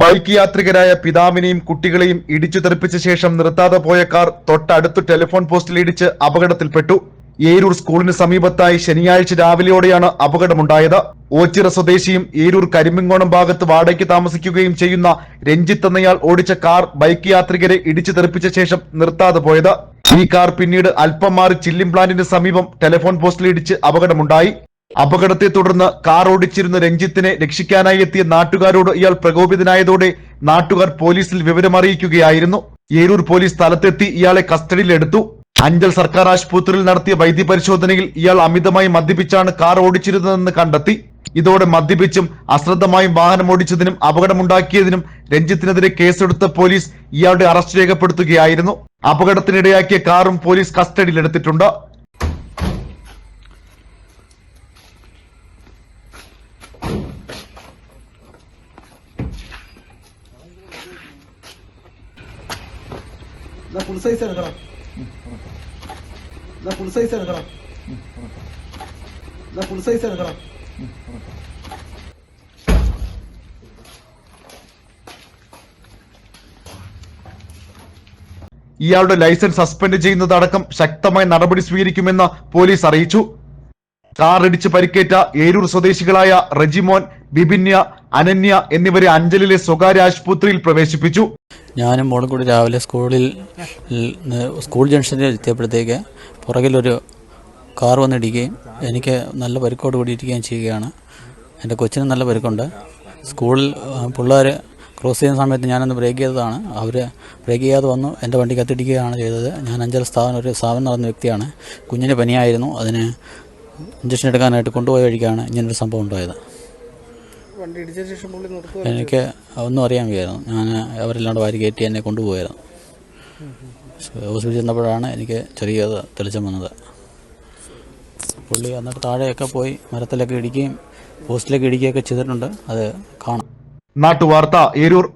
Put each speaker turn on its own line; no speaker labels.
Bike യാത്രികരായ പിതാവിനെയും കുട്ടികളെയും ഇടിച്ചു തെറിപ്പിച്ച ശേഷം നിർത്താതെ പോയ കാർ തൊട്ടടുത്ത് ടെലിഫോൺ പോസ്റ്റിൽ ഇടിച്ച് അപകടത്തിൽപ്പെട്ടു. ഏരൂർ സ്കൂളിന് സമീപത്തായി ശനിയാഴ്ച രാവിലെയോടെയാണ് അപകടമുണ്ടായത്. ഓച്ചിറ സ്വദേശിയും ഏരൂർ കരിമ്പിങ്കോണം ഭാഗത്ത് വാടകയ്ക്ക് താമസിക്കുകയും ചെയ്യുന്ന രഞ്ജിത്ത് എന്നയാൾ ഓടിച്ച കാർ ബൈക്ക് യാത്രികരെ ഇടിച്ചു തെറിപ്പിച്ച ശേഷം നിർത്താതെ പോയത്. ഈ കാർ പിന്നീട് അല്പം മാറി ചില്ലിം പ്ലാന്റിന് സമീപം ടെലിഫോൺ പോസ്റ്റിൽ ഇടിച്ച് അപകടമുണ്ടായി. അപകടത്തെ തുടർന്ന് കാർ ഓടിച്ചിരുന്ന രഞ്ജിത്തിനെ രക്ഷിക്കാനായി എത്തിയ നാട്ടുകാരോട് ഇയാൾ പ്രകോപിതനായതോടെ നാട്ടുകാർ പോലീസിൽ വിവരമറിയിക്കുകയായിരുന്നു ഏരൂർ പോലീസ് സ്ഥലത്തെത്തി ഇയാളെ കസ്റ്റഡിയിലെടുത്തു. അഞ്ചൽ സർക്കാർ ആശുപത്രിയിൽ നടത്തിയ വൈദ്യപരിശോധനയിൽ ഇയാൾ അമിതമായി മദ്യപിച്ചാണ് കാർ ഓടിച്ചിരുന്നതെന്ന് കണ്ടെത്തി. ഇതോടെ മദ്യപിച്ചും അശ്രദ്ധമായും വാഹനം ഓടിച്ചതിനും അപകടമുണ്ടാക്കിയതിനും രഞ്ജിത്തിനെതിരെ കേസെടുത്ത പോലീസ് ഇയാളുടെ അറസ്റ്റ് രേഖപ്പെടുത്തുകയായിരുന്നു. അപകടത്തിനിടയാക്കിയ കാറും പോലീസ് കസ്റ്റഡിയിലെടുത്തിട്ടുണ്ട്.
എന്നാ ഫുൾ സൈസ് എടുക്കണം. എന്നാ ഫുൾ സൈസ് എടുക്കണം. എന്നാ ഫുൾ സൈസ് എടുക്കണം.
ഇയാളുടെ ലൈസൻസ് സസ്പെൻഡ് ചെയ്യുന്നതടക്കം ശക്തമായ നടപടി സ്വീകരിക്കുമെന്ന് പോലീസ് അറിയിച്ചു. കാറിടിച്ച് പരിക്കേറ്റ ഏരൂർ സ്വദേശികളായ റെജിമോൻ ബിബിന്യ അനന്യ എന്നിവരെ അഞ്ചലിലെ സ്വകാര്യ ആശുപത്രിയിൽ പ്രവേശിപ്പിച്ചു.
ഞാനും മോളും രാവിലെ സ്കൂളിൽ സ്കൂൾ ജംഗ്ഷനിൽ എത്തിയപ്പോഴത്തേക്ക് പുറകിലൊരു കാർ വന്നിടിക്കുകയും എനിക്ക് നല്ല പരിക്കോട് കൂടി ഇരിക്കുകയും ചെയ്യുകയാണ്. എന്റെ കൊച്ചിന് നല്ല പരിക്കുണ്ട്. സ്കൂളിൽ പിള്ളേർ ക്രോസ് ചെയ്യുന്ന സമയത്ത് ഞാനൊന്ന് ബ്രേക്ക് ചെയ്തതാണ്. അവർ ബ്രേക്ക് ചെയ്യാതെ വന്നു. എന്റെ വണ്ടി കത്തിടിക്കുകയാണ് ചെയ്തത്. ഞാൻ അഞ്ചൽ സ്ഥാപനം ഒരു സ്ഥാപനം നടന്ന വ്യക്തിയാണ്. കുഞ്ഞിന് പനിയായിരുന്നു. അതിന് ഇഞ്ചക്ഷൻ എടുക്കാനായിട്ട് കൊണ്ടുപോയ വഴിക്കാണ് ഇങ്ങനൊരു സംഭവം ഉണ്ടായത്
വണ്ടി ഇടിച്ച ശേഷം പുള്ളി നിർത്തുക
എനിക്ക് ഒന്നും അറിയാൻ വയ്യായിരുന്നു. ഞാൻ അവരെല്ലാം വാരി കയറ്റി എന്നെ കൊണ്ടുപോയായിരുന്നു. ഹോസ്പിറ്റലിൽ ചെന്നപ്പോഴാണ് എനിക്ക് ചെറിയത് തെളിച്ചം വന്നത്. പുള്ളി എന്നിട്ട് താഴെയൊക്കെ പോയി മരത്തിലൊക്കെ ഇടിക്കുകയും പോസ്റ്റിലൊക്കെ ഇടിക്കുകയൊക്കെ ചെയ്തിട്ടുണ്ട്. അത് കാണാം.
നാട്ടുവാർത്ത ഏരൂർ